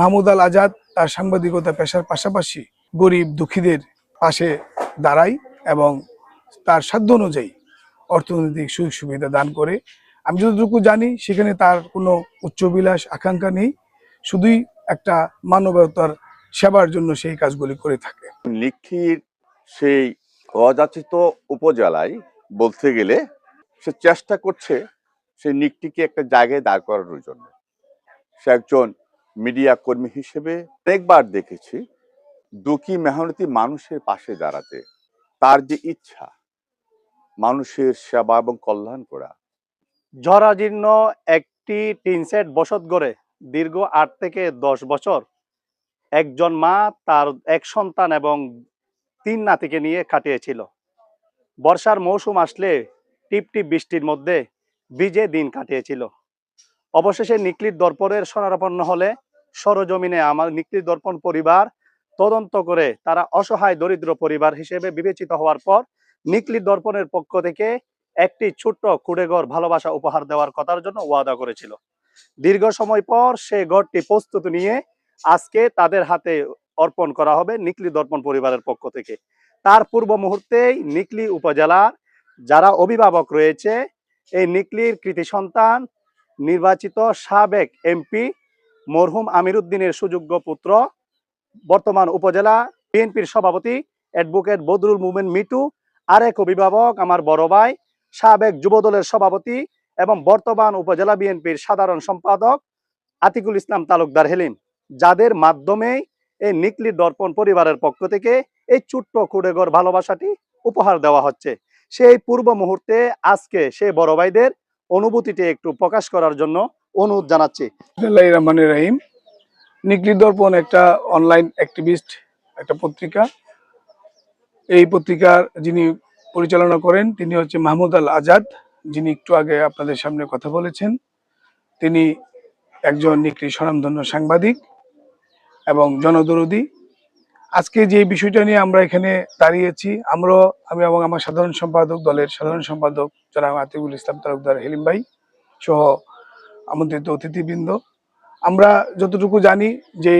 মাহমুদ আল আজাদ তার সাংবাদিকতা পেশার পাশাপাশি গরিব দুঃখীদের পাশে দাঁড়ায় এবং তার সাধ্য অনুযায়ী অর্থনৈতিক সুযোগ সুবিধা দান করে। আমি যতটুকু জানি, সেখানে তার কোনো উচ্চবিলাস আকাঙ্ক্ষা নেই। শুধুই একটা মানবতার সেবার জন্য সেই কাজগুলি করে থাকে। লিখির সেই অযাচিত উপজেলায় বলতে গেলে সে চেষ্টা করছে সেই নিকটিকে একটা জায়গায় দাঁড় করানোর জন্য। সে একজন মিডিয়া কর্মী হিসেবে অনেকবার দেখেছি দুঃখী মেহনতি মানুষের পাশে দাঁড়াতে। তার যে ইচ্ছা, মানুষের সেবা এবং কল্যাণ করা। জরাজীর্ণ একটি টিন সেট বসত গড়ে দীর্ঘ আট থেকে দশ বছর। একজন মা তার এক সন্তান এবং তিন নাতিকে নিয়ে কাটিয়েছিল। বর্ষার মৌসুম আসলে টিপ টিপ বৃষ্টির মধ্যে ভিজে দিন কাটিয়েছিল। অবশেষে নিকলির দর্পণের শরণাপন্ন হলে সরজমিনে আমার নিকলির দর্পণ পরিবার তদন্ত করে তারা অসহায় দরিদ্র পরিবার হিসেবে বিবেচিত হওয়ার পর নিকলি দর্পণের পক্ষ থেকে একটি ছোট্ট কুড়েঘর ভালোবাসা উপহার দেওয়ার কথার জন্য ওয়াদা করেছিল। দীর্ঘ সময় পর সে ঘরটি প্রস্তুত নিয়ে আজকে তাদের হাতে অর্পণ করা হবে নিকলি দর্পণ পরিবারের পক্ষ থেকে। তার পূর্ব মুহূর্তেই নিকলি উপজেলার যারা অভিভাবক রয়েছে, এই নিকলির কৃতি সন্তান নির্বাচিত সাবেক এমপি মরহুম আমির উদ্দিনের সুযোগ্য পুত্র, বর্তমান উপজেলা বিএনপির সভাপতি অ্যাডভোকেট বদরুল মুমেন মিটু, আরেক অভিভাবক আমার বড় ভাই, সাবেক যুবদলের সভাপতি এবং বর্তমান উপজেলা বিএনপির সাধারণ সম্পাদক আতিকুল ইসলাম তালুকদার হেলিম, যাদের মাধ্যমে এই নিকলি দর্পণ পরিবারের পক্ষ থেকে এই ছোট্ট কুড়েঘর ভালোবাসাটি উপহার দেওয়া হচ্ছে। সেই পূর্ব মুহূর্তে আজকে সেই বড় ভাইদের অনুভূতিটি একটু প্রকাশ করার জন্য অনুরোধ জানাচ্ছি। রহমান রাহিম। নিকলি দর্পণ একটা অনলাইন অ্যাক্টিভিস্ট একটা পত্রিকা। এই পত্রিকার যিনি পরিচালনা করেন, তিনি হচ্ছে মাহমুদ আল আজাদ, যিনি একটু আগে আপনাদের সামনে কথা বলেছেন। তিনি একজন নিকলি স্বনামধন্য সাংবাদিক এবং জনদরদি। আজকে যে বিষয়টা নিয়ে আমরা এখানে দাঁড়িয়েছি, আমরাও, আমি এবং আমার সাধারণ সম্পাদক, দলের সাধারণ সম্পাদক জনাব আতিকুল ইসলাম তালুকদার হেলিম ভাই সহ আমন্ত্রিত অতিথিবৃন্দ। আমরা যতটুকু জানি যে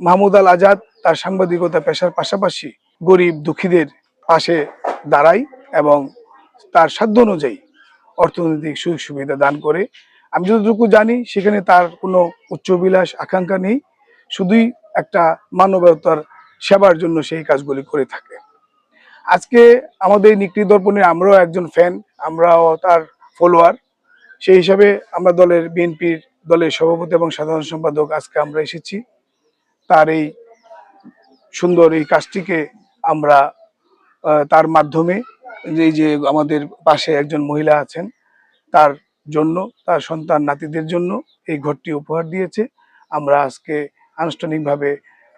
মাহমুদ আল আজাদ তার সাংবাদিকতা পেশার পাশাপাশি গরিব দুঃখীদের পাশে দাঁড়ায় এবং তার সাধ্য অনুযায়ী অর্থনৈতিক সুযোগ সুবিধা দান করে। আমি যতটুকু জানি সেখানে তার কোনো উচ্চবিলাস আকাঙ্ক্ষা নেই। শুধুই একটা মানবতার সেবার জন্য সেই কাজগুলি করে থাকে। আজকে আমাদের নিকৃত দর্পণে আমরাও একজন ফ্যান আমরাও তার ফলোয়ার সেই হিসাবে আমরা দলের বিএনপির দলের সভাপতি এবং সাধারণ সম্পাদক আজকে আমরা এসেছি। তার এই সুন্দর এই কাজটিকে আমরা তার মাধ্যমে এই যে আমাদের পাশে একজন মহিলা আছেন, তার জন্য, তার সন্তান নাতিদের জন্য এই ঘরটি উপহার দিয়েছে। আমরা আজকে আনুষ্ঠানিকভাবে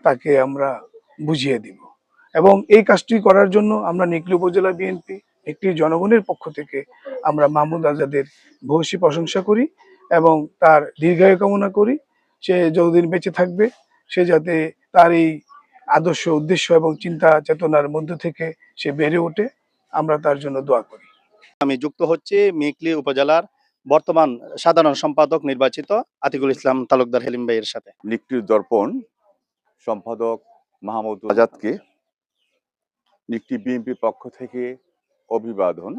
তাকে আমরা বুঝিয়ে দিব। এবং এই কাজটি করার জন্য আমরা নিকলি উপজেলা বিএনপি একটি জনগণের পক্ষ থেকে আমরা মাহমুদ আজাদের ভূয়সী প্রশংসা করি এবং তার দীর্ঘায়ু কামনা করি। সে যতদিন বেঁচে থাকবে সে যাতে তার এই আদর্শ উদ্দেশ্য এবং চিন্তা চেতনার মধ্য থেকে সে বেড়ে ওঠে আমরা তার জন্য দোয়া করি। আমি যুক্ত হচ্ছে মেকলি উপজেলার বর্তমান সাধারণ সম্পাদক নির্বাচিত আতিকুল ইসলাম তালুকদার হেলিম ভাইয়ের সাথে। নিকটির দর্পণ সম্পাদক মাহমুদ আজাদকে নিকটি বিএনপির পক্ষ থেকে অভিবাদন।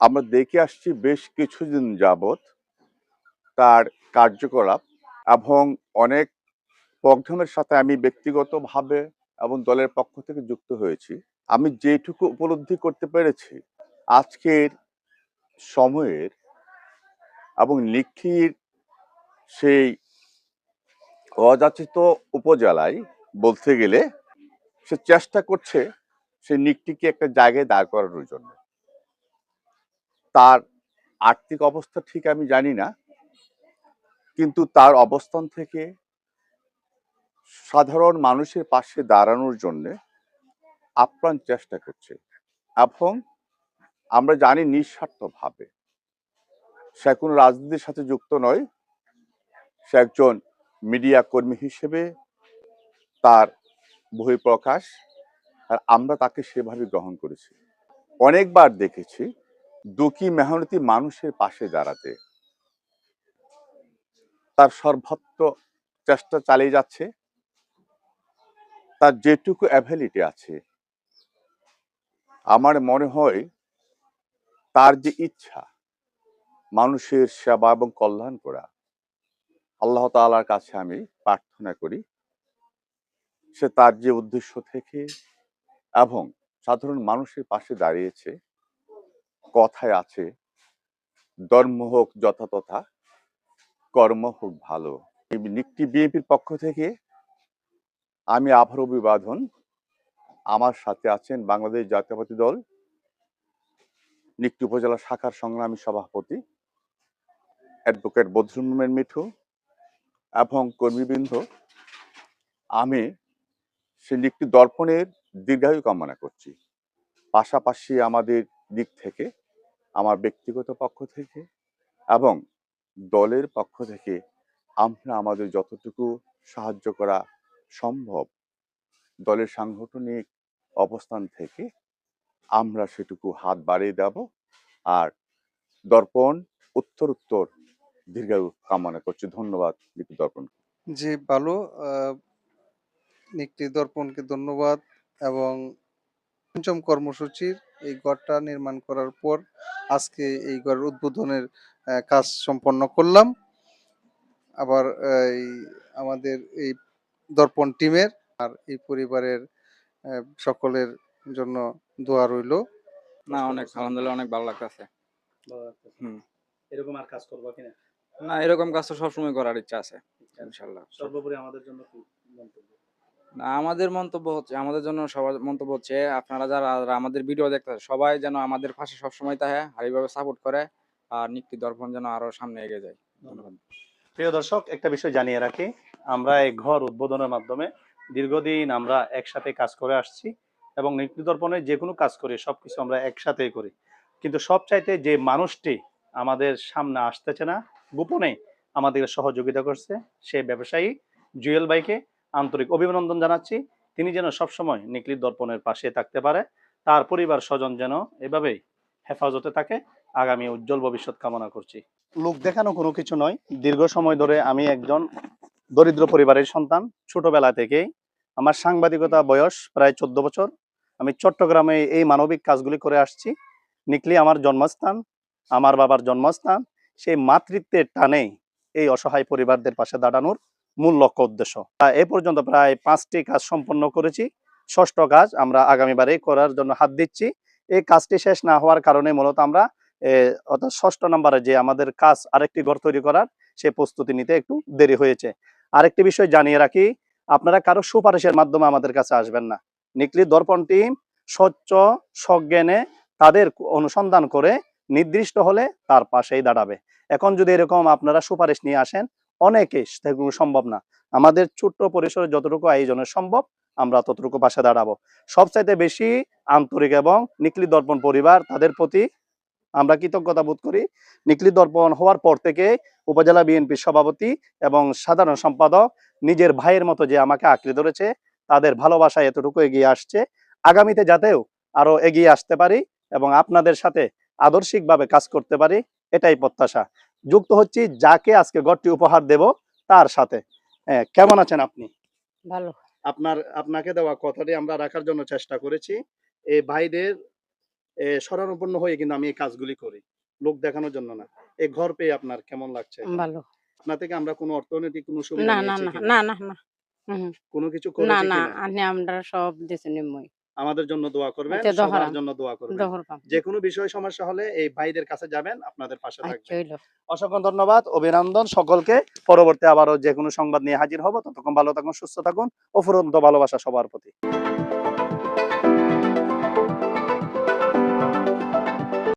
আমরা দেখে আসছি বেশ কিছুদিন যাবৎ তার কার্যকলাপ এবং অনেক প্রোগ্রামের সাথে আমি ব্যক্তিগতভাবে এবং দলের পক্ষ থেকে যুক্ত হয়েছি। আমি যেটুকু উপলব্ধি করতে পেরেছি, আজকের সময়ের এবং নিখির সেই অযাচিত উপজেলায় বলতে গেলে সে চেষ্টা করছে সে নিকটিকে একটা জায়গায় দাঁড় করানোর জন্য। তার আর্থিক অবস্থা ঠিক আমি জানি না, কিন্তু তার অবস্থান থেকে সাধারণ মানুষের পাশে দাঁড়ানোর জন্য আপ্রাণ চেষ্টা করছে এবং আমরা জানি নিঃস্বার্থভাবে। সে কোনো রাজনীতির সাথে যুক্ত নয়, সে একজন মিডিয়া কর্মী হিসেবে তার বহিঃপ্রকাশ, আর আমরা তাকে সেভাবে গ্রহণ করেছি। অনেকবার দেখেছি দুঃখী মেহনতি মানুষের পাশে দাঁড়াতে। তার সর্বাত্ম চেষ্টা চালিয়ে যাচ্ছে। তার যেটুকু অ্যাভেলিটি আছে। আমার মনে হয় তার যে ইচ্ছা, মানুষের সেবা এবং কল্যাণ করা, আল্লাহ তাআলার কাছে আমি প্রার্থনা করি, সে তার যে উদ্দেশ্য থেকে এবং সাধারণ মানুষের পাশে দাঁড়িয়েছে কথায় আছে, ধর্ম হোক যথাতথা কর্ম হোক ভালো। নিকটি বিএনপির পক্ষ থেকে আমি আভার অভিবাদন। আমার সাথে আছেন বাংলাদেশ জাতীয়তাবাদী দল, নিকটি উপজেলা শাখার সংগ্রামী সভাপতি অ্যাডভোকেট বদরুল মিঠু এবং কর্মীবৃন্দ। আমি সে নিকটি দর্পণের দীর্ঘায়ু কামনা করছি। পাশাপাশি আমাদের দিক থেকে, আমার ব্যক্তিগত পক্ষ থেকে এবং দলের পক্ষ থেকে আমরা আমাদের যতটুকু সাহায্য করা সম্ভব দলের সাংগঠনিক অবস্থান থেকে আমরা সেটুকু হাত বাড়িয়ে দেব আর দর্পণ উত্তর উত্তর দীর্ঘায়ু কামনা করছি। ধন্যবাদ দীপু দর্পণ। জি ভালো নিকটি দর্পণকে ধন্যবাদ এবং পঞ্চম কর্মসূচির এই ঘরটা নির্মাণ করার পর আজকে এই ঘরের উদ্বোধনের কাজ সম্পন্ন করলাম। আবার এই আমাদের এই দর্পণ টিমের আর এই পরিবারের সকলের জন্য দোয়া রইল। না অনেক আলহামদুলিল্লাহ অনেক ভালো লাগতেছে। হুম। এরকম আর কাজ করব কিনা? না এরকম কাজ তো সবসময় করার ইচ্ছা আছে ইনশাল্লাহ। সর্বোপরি আমাদের জন্য আমাদের মন্তব্য হচ্ছে, আমাদের জন্য সবার মন্তব্য হচ্ছে, আপনারা যারা আমাদের ভিডিও দেখতেছে সবাই যেন আমাদের পাশে সবসময় আর এইভাবে সাপোর্ট করে, আর নিকটি দর্পণ যেন আরও সামনে এগিয়ে যায়। ধন্যবাদ। প্রিয় দর্শক, একটা বিষয় জানিয়ে রাখি, আমরা এই ঘর উদ্বোধনের মাধ্যমে দীর্ঘদিন আমরা একসাথে কাজ করে আসছি এবং নিত্যদর্পণে যে কোনো কাজ করি, সবকিছু আমরা একসাথেই করি। কিন্তু সবচাইতে যে মানুষটি আমাদের সামনে আসতেছে না গোপনে আমাদের সহযোগিতা করছে, সে ব্যবসায়ী জুয়েল ভাইকে। আন্তরিক অভিনন্দন জানাচ্ছি। তিনি যেন সবসময় নিকলির দর্পণের পাশে থাকতে পারে, তার পরিবার স্বজন যেন এভাবেই হেফাজতে থাকে। আগামী উজ্জ্বল ভবিষ্যৎ কামনা করছি। লোক দেখানো কোনো কিছু নয়। দীর্ঘ সময় ধরে আমি একজন দরিদ্র পরিবারের সন্তান। ছোটবেলা থেকেই আমার সাংবাদিকতা বয়স প্রায় চোদ্দ বছর। আমি চট্টগ্রামে এই মানবিক কাজগুলি করে আসছি। নিকলি আমার জন্মস্থান, আমার বাবার জন্মস্থান। সেই মাতৃত্বের টানে এই অসহায় পরিবারদের পাশে দাঁড়ানোর মূল লক্ষ্য উদ্দেশ্য। এ পর্যন্ত প্রায় পাঁচটি কাজ সম্পন্ন করেছি। ষষ্ঠ কাজ আমরা আগামীবারে করার জন্য হাত দিচ্ছি। এই কাজটি শেষ না হওয়ার কারণে মূলত আমরা অর্থাৎ ষষ্ঠ নম্বরে যে আমাদের কাজ আরেকটি ঘর তৈরি করার, সে প্রস্তুতি নিতে একটু দেরি হয়েছে। আরেকটি বিষয় জানিয়ে রাখি, আপনারা কারও সুপারিশের মাধ্যমে আমাদের কাছে আসবেন না। নিকলি দর্পণ টিম স্বচ্ছ, সজ্ঞানে তাদের অনুসন্ধান করে নির্দিষ্ট হলে তার পাশেই দাঁড়াবে। এখন যদি এরকম আপনারা সুপারিশ নিয়ে আসেন অনেকে সেগুলো সম্ভব না। আমাদের ছোট্ট পরিসরে যতটুকু আয়োজনের সম্ভব, আমরা ততটুকু পাশে দাঁড়াবো। সবচাইতে বেশি আন্তরিক এবং নিকলি দর্পণ পরিবার তাদের প্রতি আমরা কৃতজ্ঞতা বোধ করি। নিকলি দর্পণ হওয়ার পর থেকে উপজেলা বিএনপির সভাপতি এবং সাধারণ সম্পাদক নিজের ভাইয়ের মতো যে আমাকে আঁকড়ে ধরেছে, তাদের ভালোবাসা এতটুকু এগিয়ে আসছে। আগামীতে যাতেও আরও এগিয়ে আসতে পারি এবং আপনাদের সাথে আদর্শিকভাবে কাজ করতে পারি, এটাই প্রত্যাশা। যুক্ত হচ্ছি যাকে আজকে গড়টি উপহার দেব তার সাথে। হ্যাঁ, কেমন আছেন আপনি? ভালো। আপনার আপনাকে দেওয়া কথাটি আমরা রাখার জন্য চেষ্টা করেছি। এই ভাইদের শরণাপন্ন হয়ে কিন্তু আমি এই কাজগুলি করি। লোক দেখানোর জন্য না। এই ঘর পেয়ে আপনার কেমন লাগছে? ভালো। আপনার থেকে আমরা কোনো অর্থনৈতিক কোনো সুবিধা না না না না না কোনো কিছু না না? আমরা সব নিমই। আমাদের জন্য দোয়া করবেন আচ্ছা, সবার জন্য দোয়া করবেন। যে কোনো বিষয় সমস্যা হলে এই ভাইদের কাছে যাবেন আপনাদের পাশে থাকবে থাকবেন। অসংখ্য ধন্যবাদ অভিনন্দন সকলকে। পরবর্তী আবারও যে কোনো সংবাদ নিয়ে হাজির হব ততক্ষণ ভালো থাকুন সুস্থ থাকুন অফুরন্ত ভালোবাসা সবার প্রতি।